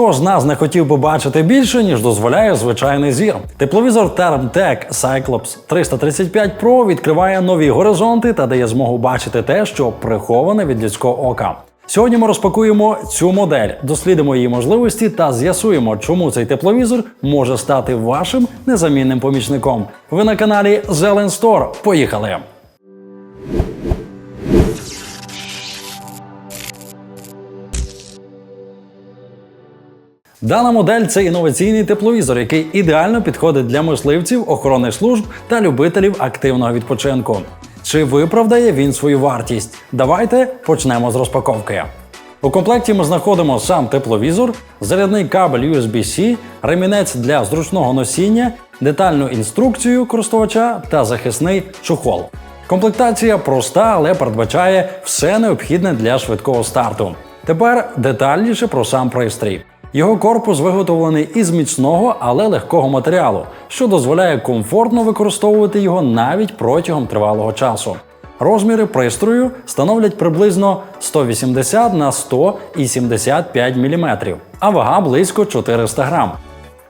Хто з нас не хотів би бачити більше, ніж дозволяє звичайний зір? Тепловізор Thermtec Cyclops 335 Pro відкриває нові горизонти та дає змогу бачити те, що приховане від людського ока. Сьогодні ми розпакуємо цю модель, дослідимо її можливості та з'ясуємо, чому цей тепловізор може стати вашим незамінним помічником. Ви на каналі Zelen Store. Поїхали! Дана модель це інноваційний тепловізор, який ідеально підходить для мисливців, охоронних служб та любителів активного відпочинку. Чи виправдає він свою вартість? Давайте почнемо з розпаковки. У комплекті ми знаходимо сам тепловізор, зарядний кабель USB-C, ремінець для зручного носіння, детальну інструкцію користувача та захисний чохол. Комплектація проста, але передбачає все необхідне для швидкого старту. Тепер детальніше про сам пристрій. Його корпус виготовлений із міцного, але легкого матеріалу, що дозволяє комфортно використовувати його навіть протягом тривалого часу. Розміри пристрою становлять приблизно 180 на 175 мм, а вага близько 400 грам.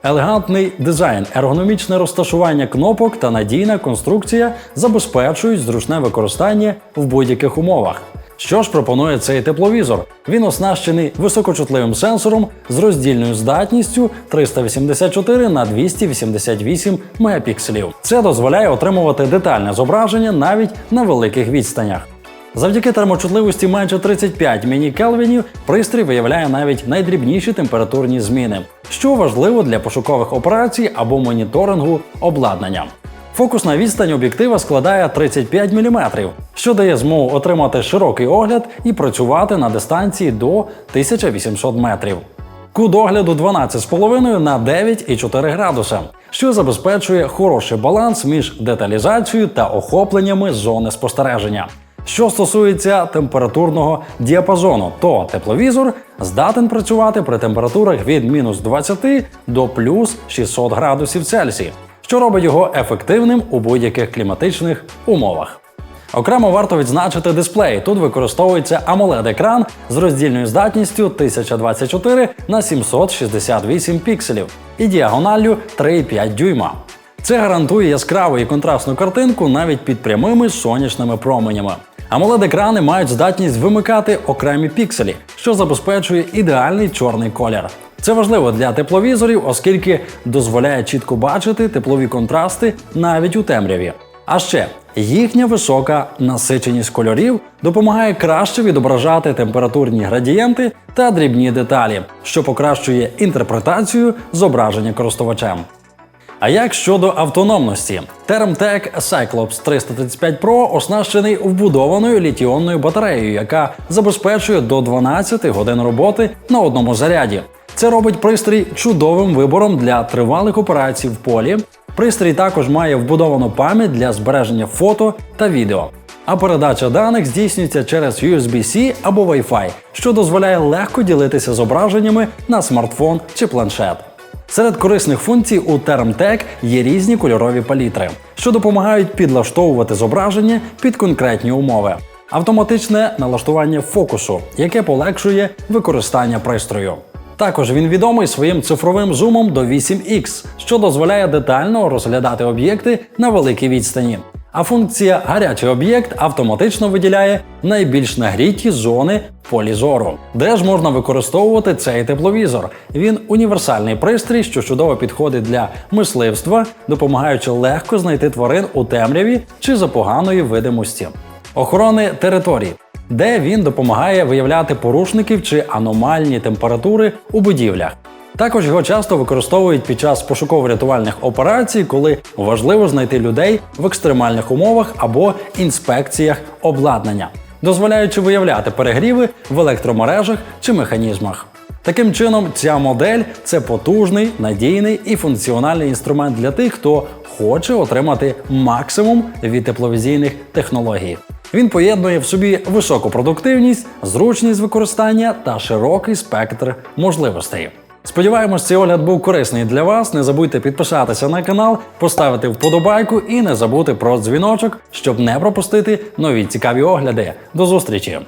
Елегантний дизайн, ергономічне розташування кнопок та надійна конструкція забезпечують зручне використання в будь-яких умовах. Що ж пропонує цей тепловізор? Він оснащений високочутливим сенсором з роздільною здатністю 384 на 288 мегапікселів. Це дозволяє отримувати детальне зображення навіть на великих відстанях. Завдяки термочутливості менше 35 міні-келвінів пристрій виявляє навіть найдрібніші температурні зміни, що важливо для пошукових операцій або моніторингу обладнання. Фокусна відстань об'єктива складає 35 мм, що дає змогу отримати широкий огляд і працювати на дистанції до 1800 метрів. Кут огляду 12,5 на 9,4 градуса, що забезпечує хороший баланс між деталізацією та охопленнями зони спостереження. Що стосується температурного діапазону, то тепловізор здатен працювати при температурах від мінус 20 до плюс 600 градусів Цельсія, що робить його ефективним у будь-яких кліматичних умовах. Окремо варто відзначити дисплей. Тут використовується amoled екран з роздільною здатністю 1024 на 768 пікселів і діагоналлю 3,5 дюйма. Це гарантує яскраву і контрастну картинку навіть під прямими сонячними променями. amoled екрани мають здатність вимикати окремі пікселі, що забезпечує ідеальний чорний колір. Це важливо для тепловізорів, оскільки дозволяє чітко бачити теплові контрасти навіть у темряві. А ще їхня висока насиченість кольорів допомагає краще відображати температурні градієнти та дрібні деталі, що покращує інтерпретацію зображення користувачем. А як щодо автономності? Thermtec Cyclops 335 Pro оснащений вбудованою літіонною батареєю, яка забезпечує до 12 годин роботи на одному заряді. Це робить пристрій чудовим вибором для тривалих операцій в полі. Пристрій також має вбудовану пам'ять для збереження фото та відео. А передача даних здійснюється через USB-C або Wi-Fi, що дозволяє легко ділитися зображеннями на смартфон чи планшет. Серед корисних функцій у Thermtec є різні кольорові палітри, що допомагають підлаштовувати зображення під конкретні умови. Автоматичне налаштування фокусу, яке полегшує використання пристрою. Також він відомий своїм цифровим зумом до 8X, що дозволяє детально розглядати об'єкти на великій відстані. А функція гарячий об'єкт автоматично виділяє найбільш нагріті зони в полі зору, де ж можна використовувати цей тепловізор. Він універсальний пристрій, що чудово підходить для мисливства, допомагаючи легко знайти тварин у темряві чи за поганої видимості. Охорони територій де він допомагає виявляти порушників чи аномальні температури у будівлях. Також його часто використовують під час пошуково-рятувальних операцій, коли важливо знайти людей в екстремальних умовах або інспекціях обладнання, дозволяючи виявляти перегріви в електромережах чи механізмах. Таким чином, ця модель це потужний, надійний і функціональний інструмент для тих, хто хоче отримати максимум від тепловізійних технологій. Він поєднує в собі високу продуктивність, зручність використання та широкий спектр можливостей. Сподіваємось, цей огляд був корисний для вас. Не забудьте підписатися на канал, поставити вподобайку і не забути про дзвіночок, щоб не пропустити нові цікаві огляди. До зустрічі!